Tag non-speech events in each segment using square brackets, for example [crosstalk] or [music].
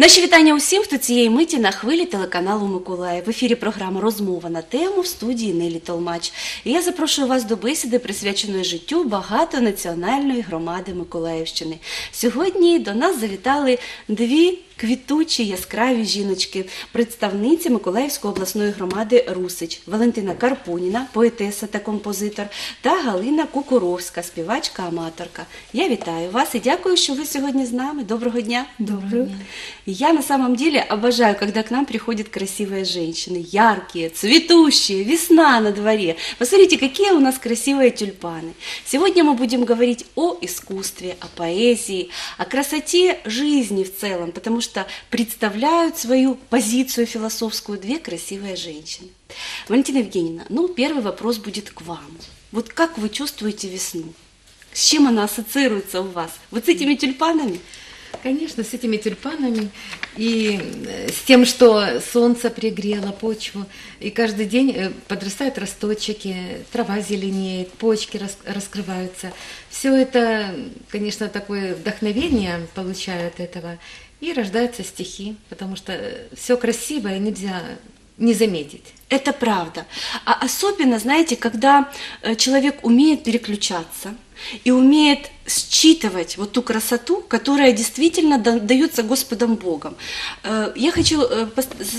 Наші вітання усім, хто цієї миті на хвилі телеканалу Миколаїв. В ефірі програма Розмова на тему в студії Нелі Толмач. І я запрошую вас до бесіди, присвяченої життю багатонаціональної громади Миколаївщини. Сьогодні до нас завітали дві квітучі яскраві жіночки, представниці Миколаївської обласної громади Русич, Валентина Карпуніна, поетеса та композитор, та Галина Кукуровська, співачка-аматорка. Я вітаю вас і дякую, що ви сьогодні з нами. Доброго дня. Доброго дня. Я на самом деле обожаю, когда к нам приходят красивые женщины, яркие, цветущие, весна на дворе. Посмотрите, какие у нас красивые тюльпаны. Сегодня мы будем говорить о искусстве, о поэзии, о красоте жизни в целом, потому что представляют свою позицию философскую две красивые женщины. Валентина Евгеньевна, ну первый вопрос будет к вам. Вот как вы чувствуете весну? С чем она ассоциируется у вас? Вот с этими тюльпанами? Конечно, с этими тюльпанами и э, с тем, что солнце пригрело почву, и каждый день э, подрастают росточки, трава зеленеет, почки рас- раскрываются. Все это, конечно, такое вдохновение получают от этого, и рождаются стихи, потому что все красивое нельзя не заметить. Это правда. А особенно, знаете, когда э, человек умеет переключаться и умеет считывать вот ту красоту, которая действительно да- дается Господом Богом. Э, Я хочу э,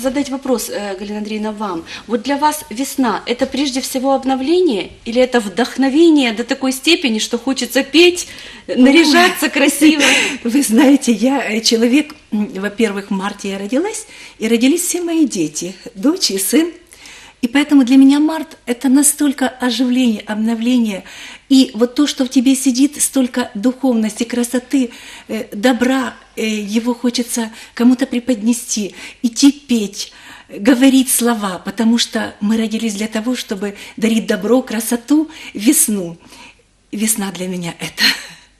задать вопрос, э, Галина Андреевна, вам. Вот для вас весна – это прежде всего обновление или это вдохновение до такой степени, что хочется петь, наряжаться красиво? [laughs] Вы знаете, я человек, во-первых, в марте я родилась, и родились все мои дети, дочь и сын. И поэтому для меня март – это настолько оживление, обновление. И вот то, что в тебе сидит, столько духовности, красоты, э, добра, э, его хочется кому-то преподнести, идти петь, говорить слова, потому что мы родились для того, чтобы дарить добро, красоту, весну. Весна для меня – это,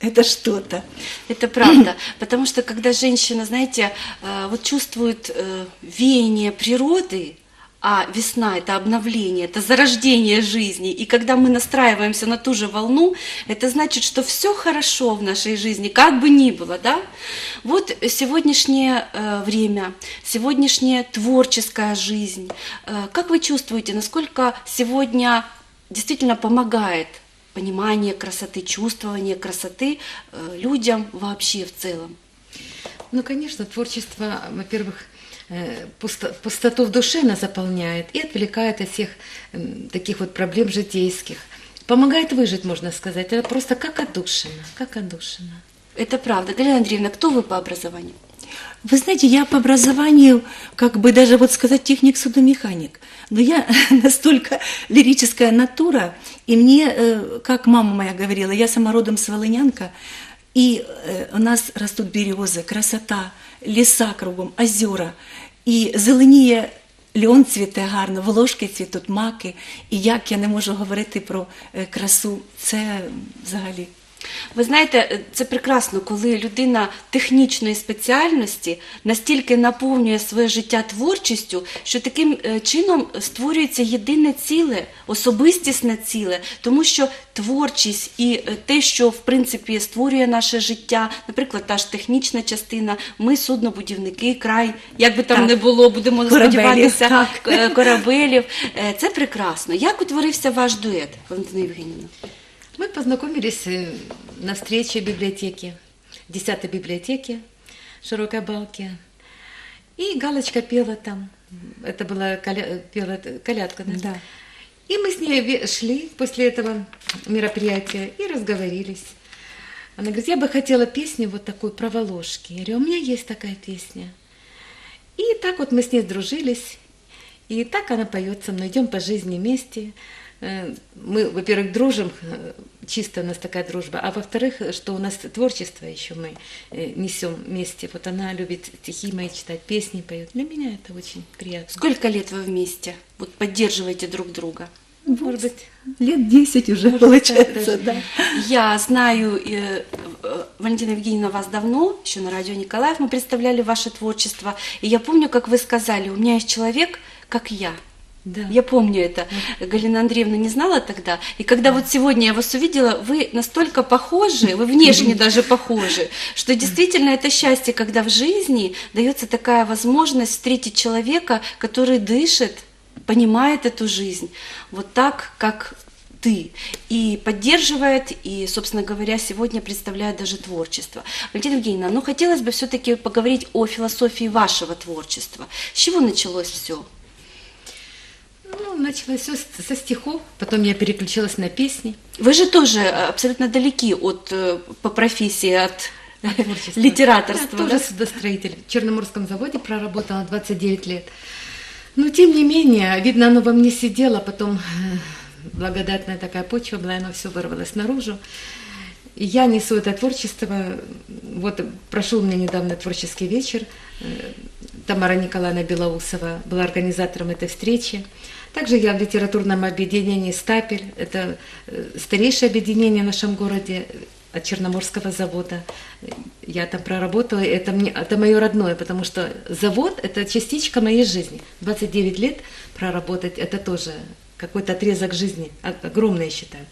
[laughs] это что-то. Это правда, [clears throat] потому что когда женщина, знаете, э, вот чувствует веяние природы, а весна это обновление, это зарождение жизни, и когда мы настраиваемся на ту же волну, это значит, что все хорошо в нашей жизни, как бы ни было, да? Вот сегодняшнее э, время, сегодняшняя творческая жизнь, э, как вы чувствуете, насколько сегодня действительно помогает понимание красоты, чувствование красоты э, людям вообще в целом. Ну, конечно, творчество, во-первых, пустоту в душе она заполняет и отвлекает от всех таких вот проблем житейских. Помогает выжить, можно сказать. Это просто как отдушина, как отдушина. Это правда. Галина Андреевна, кто вы по образованию? Вы знаете, я по образованию, как бы даже вот сказать, техник-судомеханик. Но я [laughs] настолько лирическая натура, и мне, э, как мама моя говорила, я сама родом с Волынянка, и э, у нас растут березы, красота, леса кругом, озера, і зеленіє льон цвіте гарно, волошки цвітуть, маки. І як я не можу говорити про е, красу, це взагалі. Ви знаєте, е, це прекрасно, коли людина технічної спеціальності настільки наповнює своє життя творчістю, що таким е, чином створюється єдине ціле, особистісне ціле, тому що творчість і е, те, що в принципі створює наше життя, наприклад, та ж технічна частина, ми суднобудівники, край, як би там Так. не було, будемо Корабелів, сподіватися, так. корабелів. Це прекрасно. Як утворився ваш дует, Валентина Євгенівна? Мы познакомились э, на встрече в библиотеке, 10 библиотеке Широкой Балки. И Галочка пела там. Это была коля... пела э, колядка, да? Да. И мы с ней шли после этого мероприятия и разговорились. Она говорит, я бы хотела песню вот такую про Волошки. Я говорю, у меня есть такая песня. И так вот мы с ней сдружились. И так она поет со мной. Идем по жизни вместе. Э, Мы, во-первых, дружим, чисто у нас такая дружба. А во-вторых, что у нас творчество еще мы э, несем вместе. Вот она любит стихи мои читать, песни поет. Для меня это очень приятно. Сколько лет вы вместе? Вот поддерживаете друг друга? Может быть, Лет 10 уже Может, получается, да. Я знаю, э, э, Валентина Евгеньевна, вас давно, еще на радио Николаев мы представляли ваше творчество. И я помню, как вы сказали, у меня есть человек, как я. Да. Я помню это. Галина Андреевна не знала тогда. И когда вот сегодня я вас увидела, вы настолько похожи, вы внешне даже похожи, что действительно это счастье, когда в жизни дается такая возможность встретить человека, который дышит, понимает эту жизнь вот так, как ты, и поддерживает, и, собственно говоря, сегодня представляет даже творчество. Валентина Евгеньевна, ну хотелось бы все-таки поговорить о философии вашего творчества. С чего началось все? Ну, началось все со стихов, потом я переключилась на песни. Вы же тоже абсолютно далеки от, э, по профессии от [laughs] литераторства. Я да? тоже судостроитель. В Черноморском заводе проработала 29 лет. Но тем не менее, видно, оно во мне сидело, потом э, благодатная такая почва была, оно все вырвалось наружу. И я несу это творчество. Вот прошел у меня недавно творческий вечер. Э, Тамара Николаевна Белоусова была организатором этой встречи. Также я в литературном объединении «Стапель». Это э, старейшее объединение в нашем городе э, от Черноморского завода. Я там проработала, это, мне, это мое родное, потому что завод – это частичка моей жизни. 29 лет проработать – это тоже какой-то отрезок жизни, огромный, я считаю.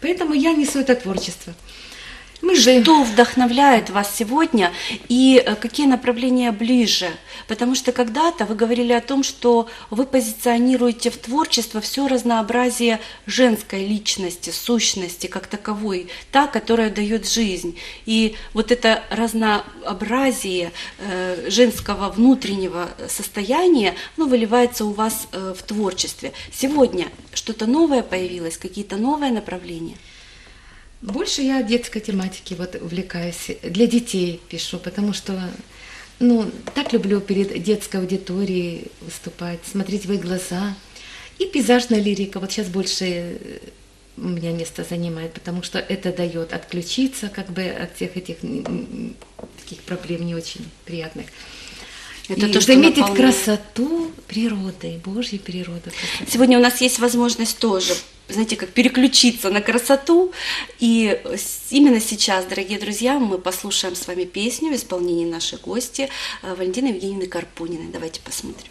Поэтому я несу это творчество. Мы же... Что вдохновляет вас сегодня и э, какие направления ближе? Потому что когда-то вы говорили о том, что вы позиционируете в творчество все разнообразие женской личности, сущности как таковой, та, которая дает жизнь. И вот это разнообразие э, женского внутреннего состояния, ну, выливается у вас э, в творчестве. Сегодня что-то новое появилось, какие-то новые направления? Больше я детской тематике вот увлекаюсь, для детей пишу, потому что ну, так люблю перед детской аудиторией выступать, смотреть в их глаза. И пейзажная лирика, вот сейчас больше э, у меня место занимает, потому что это дает отключиться как бы от всех этих таких проблем не очень приятных. Это И то, что заметить наполняет. красоту природы, Божьей природы. красоту. Сегодня у нас есть возможность тоже, знаете, как переключиться на красоту. И именно сейчас, дорогие друзья, мы послушаем с вами песню в исполнении нашей гости э, Валентины Евгеньевны Карпуниной. Давайте посмотрим.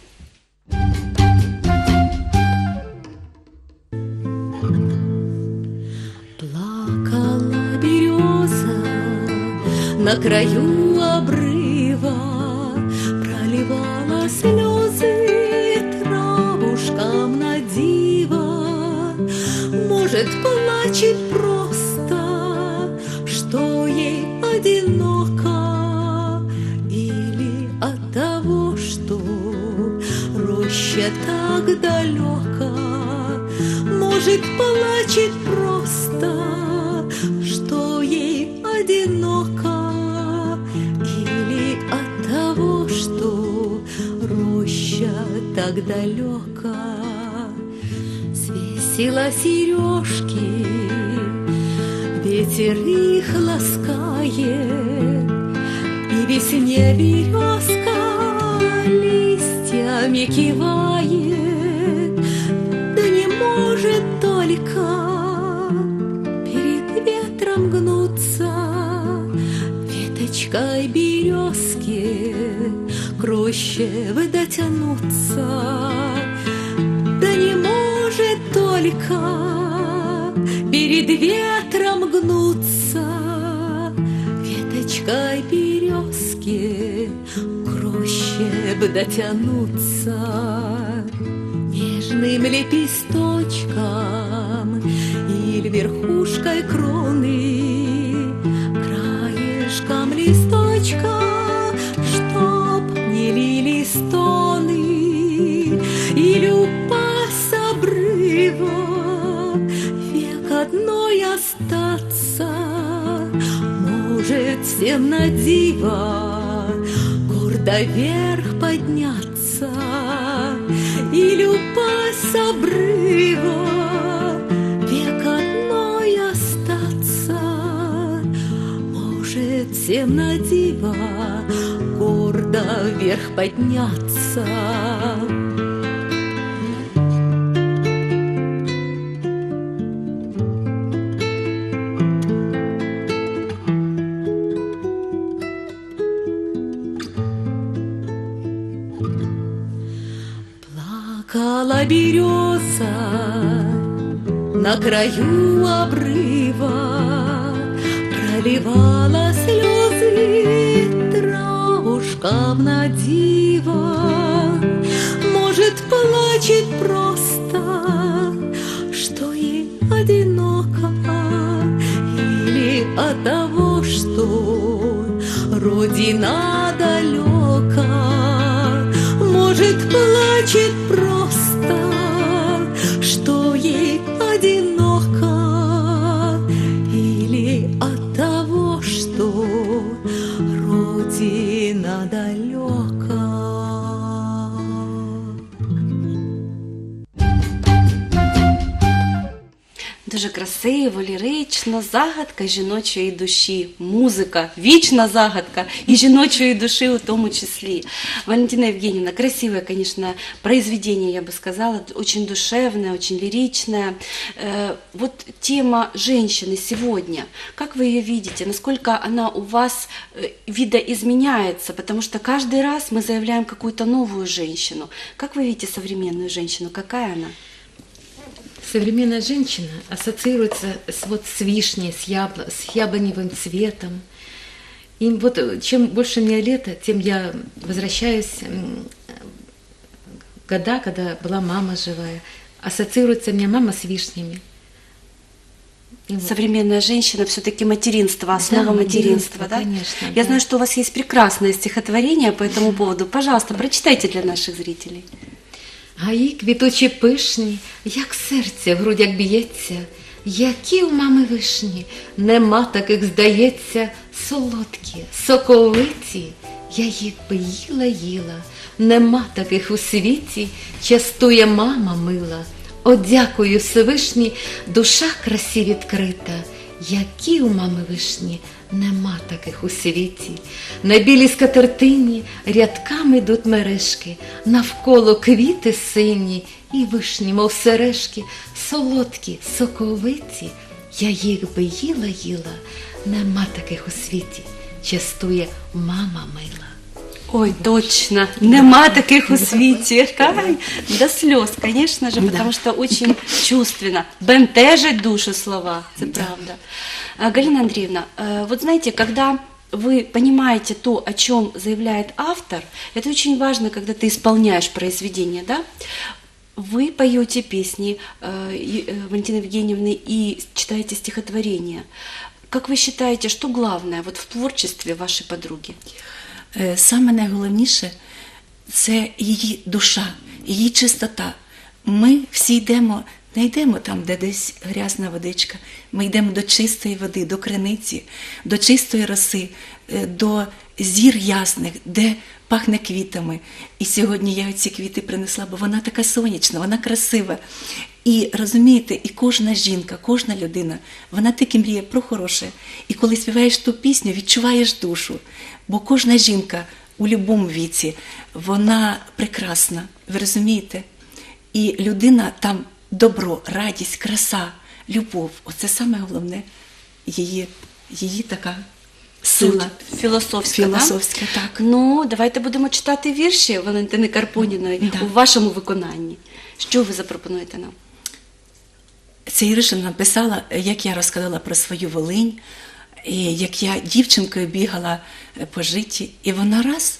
Плакала береза на краю плачет просто, что ей одиноко, или от того, что роща так далека. Может, плачет просто, что ей одиноко, или от того, что роща так далека. Свесила сережки, ветер их ласкает, и весне березка листьями кивает, да не может только перед ветром гнуться веточкой березки к роще дотянуться, только перед ветром гнуться веточкой березки к роще бы дотянуться. Нежным лепесточком или верхушкой кроны, краешком листочка, чтоб не лили на диво гордо вверх подняться или упасть с обрыва, век одной остаться, может всем на диво гордо вверх подняться. Плакала береза на краю обрыва, Проливала слезы травушкам на диво. Может, плачет просто, что ей одиноко, Или от того, что Родина далека. Может, плачет просто, Дуже красиво, лірично, загадка жіночої душі, музика, вічна загадка і жіночої душі у тому числі. Валентина Евгеньевна, красивое, конечно, произведение, я бы сказала, очень душевное, очень лиричное. Э, Вот тема женщины сегодня, как вы ее видите, насколько она у вас э, видоизменяется, потому что каждый раз мы заявляем какую-то новую женщину. Как вы видите современную женщину, какая она? Современная женщина ассоциируется с, вот, с вишней, с, ябло, с яблоневым цветом. И вот э, чем больше мне лето, тем я возвращаюсь в года, когда была мама живая. Ассоциируется у меня мама с вишнями. Вот. Современная женщина все-таки материнство, основа Да, материнства, материнство, да? конечно, Я да. знаю, что у вас есть прекрасное стихотворение по этому поводу. Пожалуйста, прочитайте для наших зрителей. Гаї квіточі пишні, як серце в грудях б'ється, які у мами вишні, нема таких, здається, солодкі, соковиті, я їх би їла, їла, нема таких у світі, частує мама мила. О, дякую Всевишній, душа красі відкрита, які у мами вишні, нема таких у світі. На білій скатертині рядками йдуть мережки, навколо квіти сині і вишні, мов сережки, солодкі, соковиті. Я їх би їла, їла, нема таких у світі, частує мама мила. Ой, точно, нема таких у світі. Ай, До слез, конечно же, потому что очень чувственно. Бентежить душу слова, это правда. А, Галина Андреевна, э, вот знаете, когда вы понимаете то, о чем заявляет автор, это очень важно, когда ты исполняешь произведение, да? Вы поете песни и- э, Валентины Евгеньевны и читаете стихотворения. Как вы считаете, что главное вот в творчестве вашей подруги? Е, Саме найголовніше це її душа, її чистота. Ми всі йдемо, не йдемо там, де десь грязна водичка. Ми йдемо до чистої води, до криниці, до чистої роси, е, до зір ясних, де пахне квітами. І сьогодні я ці квіти принесла, бо вона така сонячна, вона красива. І розумієте, і кожна жінка, кожна людина, вона тільки мріє про хороше. І коли співаєш ту пісню, відчуваєш душу. Бо кожна жінка у будь-якому віці, вона прекрасна, ви розумієте? І людина там добро, радість, краса, любов. Оце саме головне її, її така сила. Філософська, Філософська, да? так. Ну, давайте будемо читати вірші Валентини Карпоніної Да. у вашому виконанні. Що ви запропонуєте нам? Це Іриша написала, як я розказала про свою Волинь, і як я дівчинкою бігала е, по житті, і вона раз,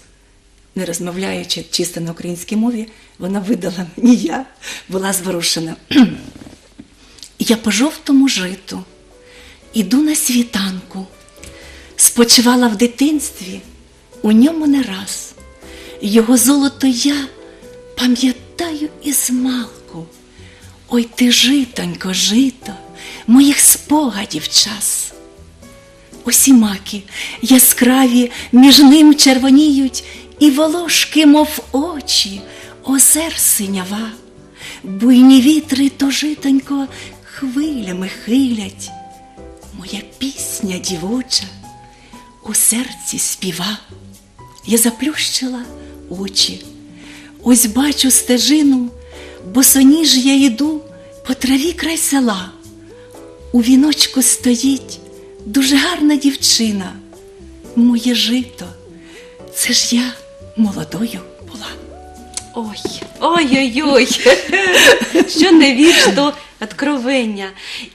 не розмовляючи чисто на українській мові, вона видала мені я, була зворушена. [clears throat] Я по жовтому житу іду на світанку, спочивала в дитинстві, у ньому не раз. Його золото я пам'ятаю із малку. Ой ти житонько, жито, моїх спогадів час. Усі маки яскраві між ним червоніють, і волошки, мов очі, озер синява. Буйні вітри то житонько хвилями хилять. Моя пісня дівоча у серці співа. Я заплющила очі. Ось бачу стежину, босоніж я йду по траві край села. У віночку стоїть дуже гарна дівчина. Моє жито, це ж я молодою була. Ой, ой-ой-ой, [laughs] що не вірш, то откровення.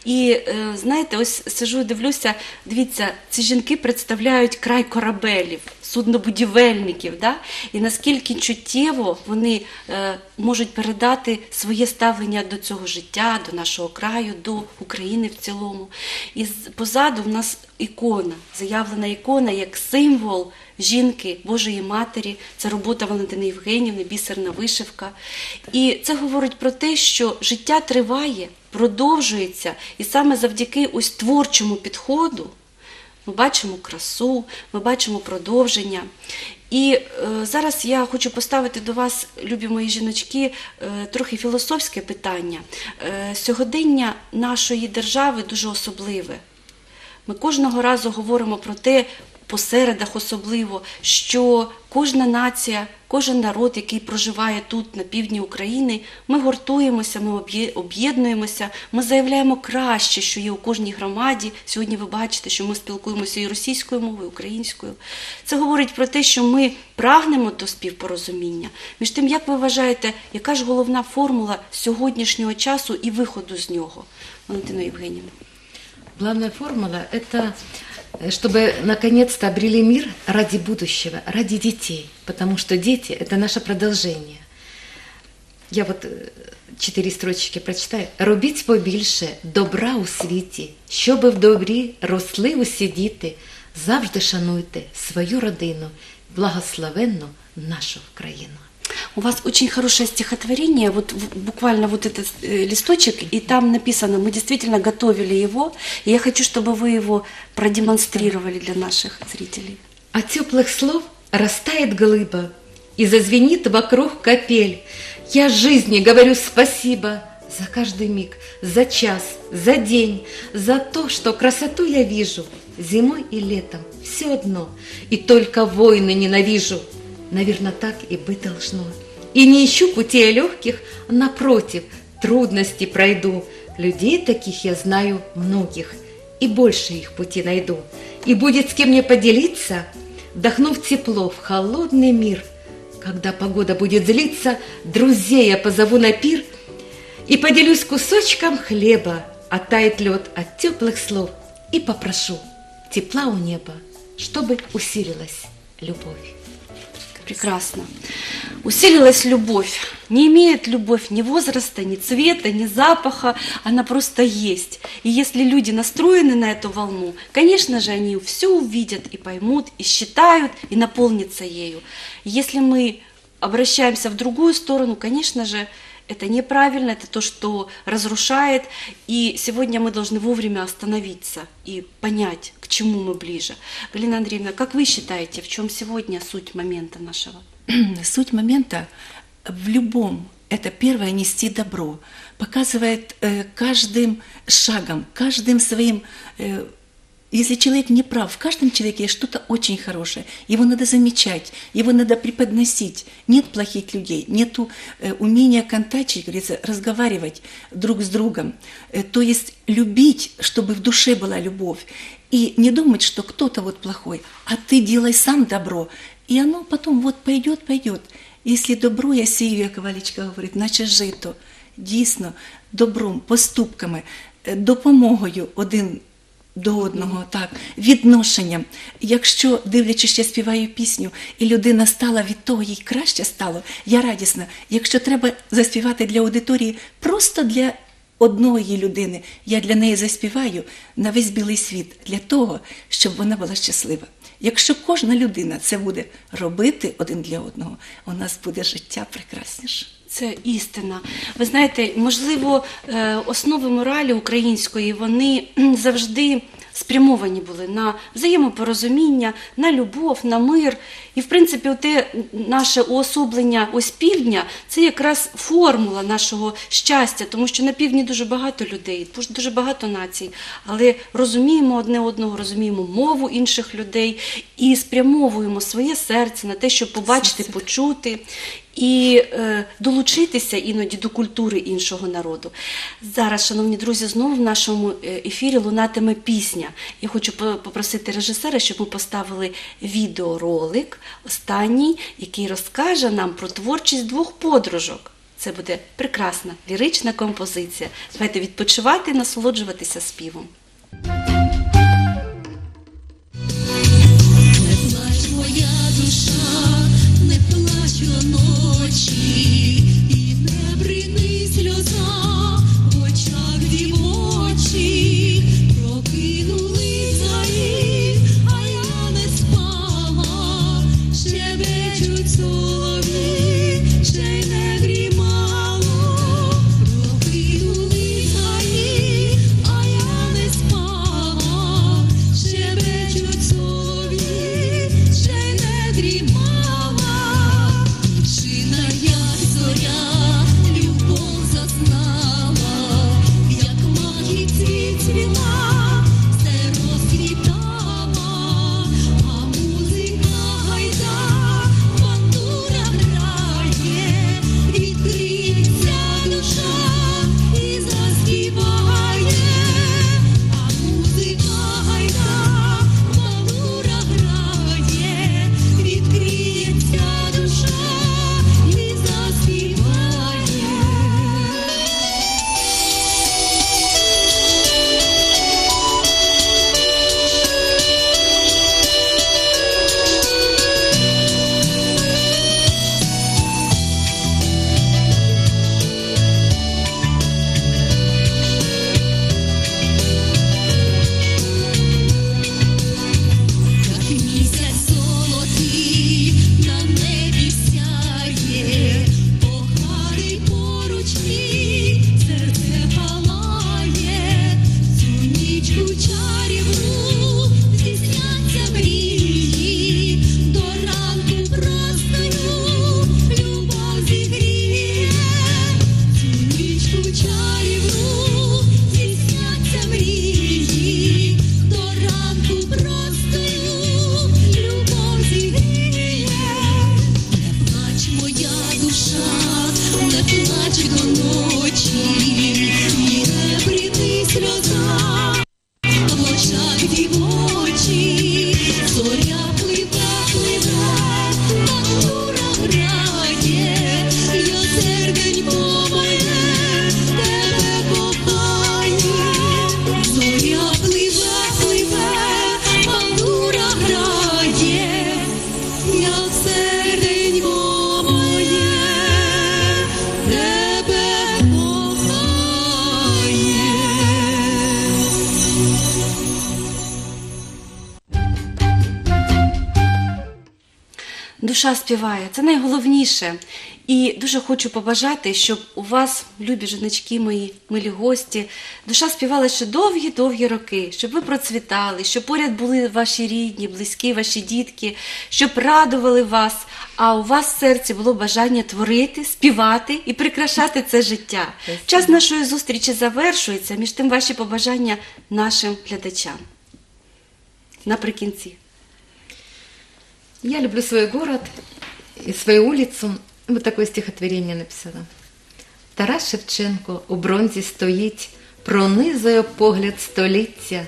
І е, знаєте, ось сижу дивлюся, дивіться, ці жінки представляють край корабелів, суднобудівельників, да? і наскільки чуттєво вони е, можуть передати своє ставлення до цього життя, до нашого краю, до України в цілому. І позаду в нас ікона, заявлена ікона як символ жінки, Божої Матері, це робота Валентини Євгенівни, бісерна вишивка. І це говорить про те, що життя триває, продовжується, і саме завдяки ось творчому підходу ми бачимо красу, ми бачимо продовження. І е, зараз я хочу поставити до вас, любі мої жіночки, е, трохи філософське питання. Е, сьогодення нашої держави дуже особливе. Ми кожного разу говоримо про те, по середах особливо, що кожна нація, кожен народ, який проживає тут, на півдні України, ми гуртуємося, ми об'єднуємося, ми заявляємо краще, що є у кожній громаді. Сьогодні ви бачите, що ми спілкуємося і російською мовою, і українською. Це говорить про те, що ми прагнемо до співпорозуміння. Між тим, як ви вважаєте, яка ж головна формула сьогоднішнього часу і виходу з нього, Валентина Євгенівна? Главная формула – это чтобы наконец-то обрели мир ради будущего, ради детей, потому что дети – это наше продолжение. Я вот е, чотири строчки прочитаю. Робіть побільше добра у світі, щоби в добрі росли усі діти. Завжди шануйте свою родину, благословенну нашу країну. У вас очень хорошее стихотворение, вот буквально вот этот э, листочек, и там написано, мы действительно готовили его, и я хочу, чтобы вы его продемонстрировали для наших зрителей. От теплых слов растает глыба, и зазвенит вокруг капель. Я жизни говорю спасибо за каждый миг, за час, за день, за то, что красоту я вижу зимой и летом, все одно, и только войны ненавижу. Наверное, так и быть должно. И не ищу путей легких, напротив, трудности пройду. Людей таких я знаю многих, и больше их пути найду. И будет с кем мне поделиться, вдохнув тепло в холодный мир. Когда погода будет злиться, друзей я позову на пир и поделюсь кусочком хлеба, оттает лед от теплых слов и попрошу тепла у неба, чтобы усилилась любовь. Прекрасно. Усилилась любовь. Не имеет любовь ни возраста, ни цвета, ни запаха, она просто есть. И если люди настроены на эту волну, конечно же, они все увидят и поймут, и считают, и наполнятся ею. Если мы обращаемся в другую сторону, конечно же, это неправильно, это то, что разрушает. И сегодня мы должны вовремя остановиться и понять, чему мы ближе. Галина Андреевна, как вы считаете, в чем сегодня суть момента нашего? [clears throat] Суть момента в любом это первое нести добро, показывает э, каждым шагом, каждым своим. э, если человек не прав, в каждом человеке есть что-то очень хорошее. Его надо замечать, его надо преподносить. Нет плохих людей, нет умения контачить, говорится, разговаривать друг с другом. Э, то есть любить, чтобы в душе была любовь. И не думать, что кто-то вот плохой, а ты делай сам добро. І оно потім от пойдет, пойдет. Якщо добро, я сію, як Валічка говорить, наче жито, дійсно, добром, поступками, е, допомогою один до одного, так, відношенням. Якщо, дивлячись, я співаю пісню, і людина стала від того, їй краще стало, я радісна. Якщо треба заспівати для аудиторії, просто для одної людини, я для неї заспіваю на весь білий світ, для того, щоб вона була щаслива. Якщо кожна людина це буде робити один для одного, у нас буде життя прекрасніше. Це істина. Ви знаєте, можливо, е, основи моралі української вони завжди спрямовані були на взаємопорозуміння, на любов, на мир. І, в принципі, те наше уособлення ось півдня це якраз формула нашого щастя, тому що на півдні дуже багато людей, дуже багато націй, але розуміємо одне одного, розуміємо мову інших людей і спрямовуємо своє серце на те, щоб побачити, почути. І е, долучитися іноді до культури іншого народу. Зараз, шановні друзі, знову в нашому е, ефірі лунатиме пісня. Я хочу попросити режисера, щоб ми поставили відеоролик останній, який розкаже нам про творчість двох подружок. Це буде прекрасна лірична композиція. Давайте відпочивати і насолоджуватися співом. Не плач, моя душа, не плач ночі, she Душа співає, це найголовніше. І дуже хочу побажати, щоб у вас, любі жіночки мої, милі гості, душа співала ще довгі-довгі роки, щоб ви процвітали, щоб поряд були ваші рідні, близькі, ваші дітки, щоб радували вас, а у вас в серці було бажання творити, співати і прикрашати це життя. Час нашої зустрічі завершується, між тим ваші побажання нашим глядачам. Наприкінці. Я люблю свой город и свою улицу. Вот такое стихотворение написала. Тарас Шевченко у бронзі стоїть, пронизує погляд століття.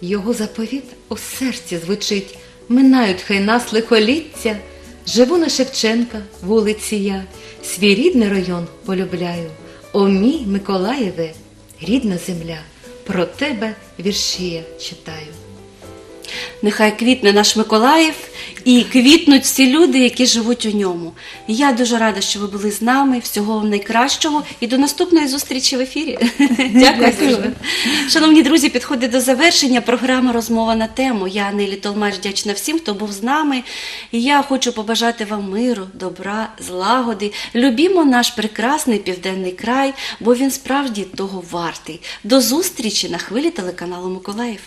Його заповіт у серці звучить, минають хай нас лихоліття. Живу на Шевченка, вулиці я, свій рідний район полюбляю. О мій Миколаєве, рідна земля, про тебе вірші я читаю. Нехай квітне наш Миколаїв і квітнуть всі люди, які живуть у ньому. Я дуже рада, що ви були з нами. Всього вам найкращого і до наступної зустрічі в ефірі. [laughs] Дякую. дуже. Шановні друзі, підходить до завершення програма Розмова на тему. Я Нелі Толмач вдячна всім, хто був з нами. І я хочу побажати вам миру, добра, злагоди. Любімо наш прекрасний південний край, бо він справді того вартий. До зустрічі на хвилі телеканалу Миколаїв.